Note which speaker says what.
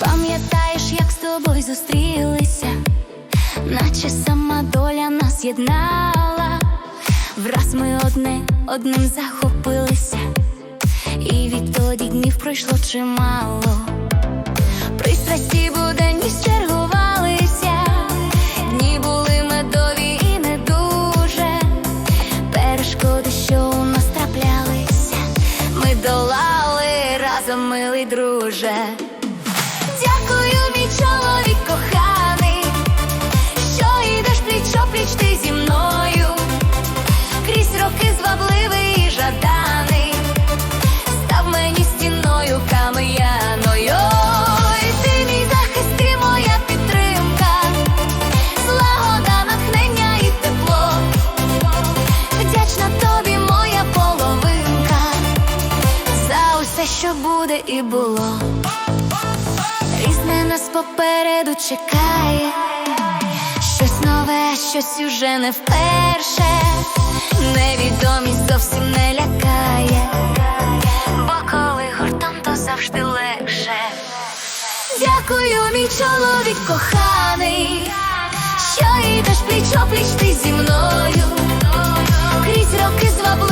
Speaker 1: Пам'ятаєш, як з тобою зустрілися, наче сама доля нас єднала, враз ми одне одним захопилися, і відтоді днів пройшло чимало. Разом, милий друже. Дякую, мій чоловік коханий, що йдеш пліч опліч ти зі мною, крізь роки звабливий і жаданий, став мені стіною кам'яною. Ти мій захист, ти моя підтримка, злагода, і тепло. Вдячна тобі, що буде і було. Різне нас попереду чекає, щось нове, щось уже не вперше, невідомість зовсім не лякає, бо коли гуртом, то завжди легше. Дякую, мій чоловік коханий, що йдеш пліч опліч ти зі мною, крізь роки жаданий.